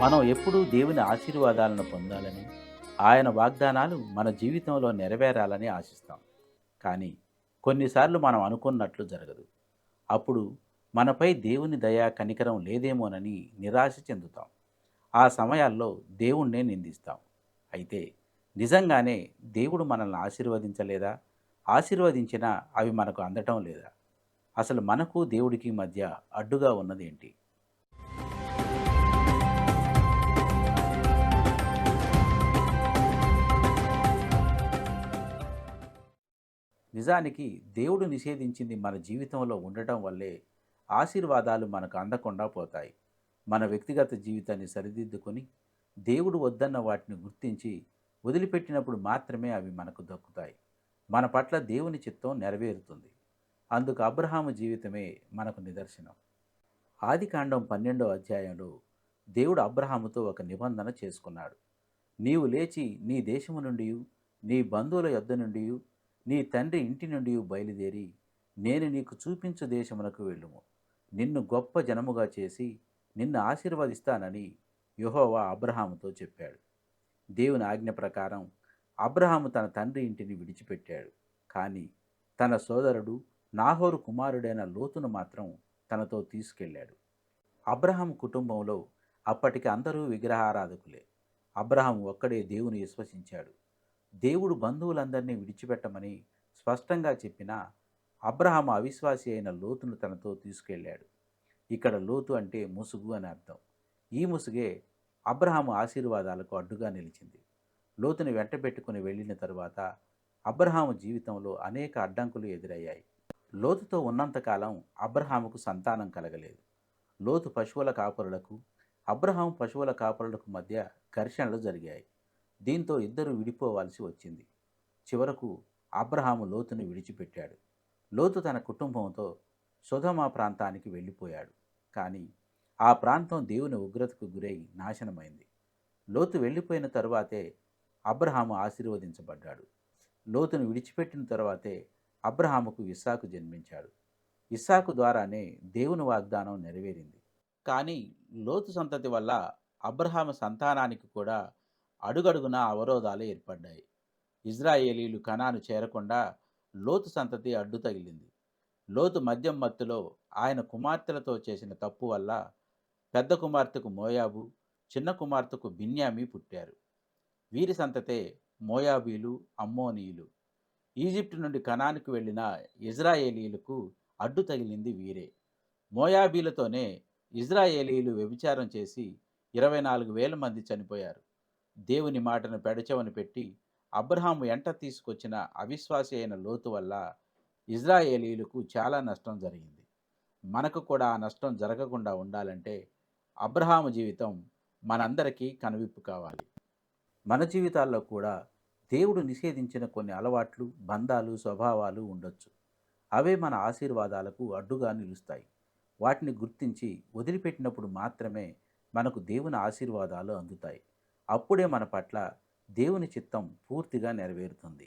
మనం ఎప్పుడూ దేవుని ఆశీర్వాదాలను పొందాలని ఆయన వాగ్దానాలు మన జీవితంలో నెరవేరాలని ఆశిస్తాం. కానీ కొన్నిసార్లు మనం అనుకున్నట్లు జరగదు. అప్పుడు మనపై దేవుని దయా కనికరం లేదేమోనని నిరాశ చెందుతాం. ఆ సమయాల్లో దేవుణ్ణే నిందిస్తాం. అయితే నిజంగానే దేవుడు మనల్ని ఆశీర్వదించలేదా? ఆశీర్వదించినా అవి మనకు అందటం లేదా? అసలు మనకు దేవుడికి మధ్య అడ్డుగా ఉన్నదేంటి? నిజానికి దేవుడు నిషేధించింది మన జీవితంలో ఉండటం వల్లే ఆశీర్వాదాలు మనకు అందకుండా పోతాయి. మన వ్యక్తిగత జీవితాన్ని సరిదిద్దుకొని దేవుడు వద్దన్న వాటిని గుర్తించి వదిలిపెట్టినప్పుడు మాత్రమే అవి మనకు దక్కుతాయి. మన పట్ల దేవుని చిత్తం నెరవేరుతుంది. అందుకు అబ్రహాము జీవితమే మనకు నిదర్శనం. ఆదికాండం పన్నెండో అధ్యాయంలో దేవుడు అబ్రహాముతో ఒక నిబంధన చేసుకున్నాడు. నీవు లేచి నీ దేశము నుండి నీ బంధువుల యొద్ద నుండి నీ తండ్రి ఇంటి నుండి బయలుదేరి నేను నీకు చూపించు దేశమునకు వెళ్ళుము. నిన్ను గొప్ప జనముగా చేసి నిన్ను ఆశీర్వదిస్తానని యుహోవా అబ్రహాముతో చెప్పాడు. దేవుని ఆజ్ఞ ప్రకారం అబ్రహాము తన తండ్రి ఇంటిని విడిచిపెట్టాడు. కానీ తన సోదరుడు నాహోరు కుమారుడైన లోతును మాత్రం తనతో తీసుకెళ్ళాడు. అబ్రహాం కుటుంబంలో అప్పటికి అందరూ విగ్రహారాధకులే. అబ్రహాం ఒక్కడే దేవుని విశ్వసించాడు. దేవుడు బంధువులందరినీ విడిచిపెట్టమని స్పష్టంగా చెప్పిన అబ్రహాము అవిశ్వాసి అయిన లోతును తనతో తీసుకెళ్ళాడు. ఇక్కడ లోతు అంటే ముసుగు అని అర్థం. ఈ ముసుగే అబ్రహాము ఆశీర్వాదాలకు అడ్డుగా నిలిచింది. లోతుని వెంటబెట్టుకుని వెళ్ళిన తరువాత అబ్రహాము జీవితంలో అనేక అడ్డంకులు ఎదురయ్యాయి. లోతుతో ఉన్నంతకాలం అబ్రహాముకు సంతానం కలగలేదు. లోతు పశువుల కాపరులకు అబ్రహాం పశువుల కాపరులకు మధ్య ఘర్షణలు జరిగాయి. దీంతో ఇద్దరు విడిపోవాల్సి వచ్చింది. చివరకు అబ్రహాము లోతును విడిచిపెట్టాడు. లోతు తన కుటుంబంతో సుధమా ప్రాంతానికి వెళ్ళిపోయాడు. కానీ ఆ ప్రాంతం దేవుని ఉగ్రతకు గురై నాశనమైంది. లోతు వెళ్ళిపోయిన తరువాతే అబ్రహాము ఆశీర్వదించబడ్డాడు. లోతును విడిచిపెట్టిన తర్వాతే అబ్రహాముకు ఇస్సాకు జన్మించాడు. ఇస్సాకు ద్వారానే దేవుని వాగ్దానం నెరవేరింది. కానీ లోతు సంతతి వల్ల అబ్రహాము సంతానానికి కూడా అడుగడుగున అవరోధాలు ఏర్పడ్డాయి. ఇజ్రాయేలీలు కణాను చేరకుండా లోతు సంతతి అడ్డు తగిలింది. లోతు మద్యం మత్తులో ఆయన కుమార్తెలతో చేసిన తప్పు వల్ల పెద్ద కుమార్తెకు మోయాబు చిన్న కుమార్తెకు బిన్యామి పుట్టారు. వీరి సంతతే మోయాబీలు అమ్మోనీయులు. ఈజిప్ట్ నుండి కణానికి వెళ్ళిన ఇజ్రాయేలీలకు అడ్డు తగిలింది వీరే. మోయాబీలతోనే ఇజ్రాయేలీలు వ్యభిచారం చేసి ఇరవై నాలుగు వేల మంది చనిపోయారు. దేవుని మాటను పెడచెవని పెట్టి అబ్రహాము ఎంట తీసుకొచ్చిన అవిశ్వాసి అయిన లోతు వల్ల ఇజ్రాయేలీలకు చాలా నష్టం జరిగింది. మనకు కూడా ఆ నష్టం జరగకుండా ఉండాలంటే అబ్రహాము జీవితం మనందరికీ కనువిప్పు కావాలి. మన జీవితాల్లో కూడా దేవుడు నిషేధించిన కొన్ని అలవాట్లు బంధాలు స్వభావాలు ఉండొచ్చు. అవే మన ఆశీర్వాదాలకు అడ్డుగా నిలుస్తాయి. వాటిని గుర్తించి వదిలిపెట్టినప్పుడు మాత్రమే మనకు దేవుని ఆశీర్వాదాలు అందుతాయి. అప్పుడే మన పట్ల దేవుని చిత్తం పూర్తిగా నెరవేరుతుంది.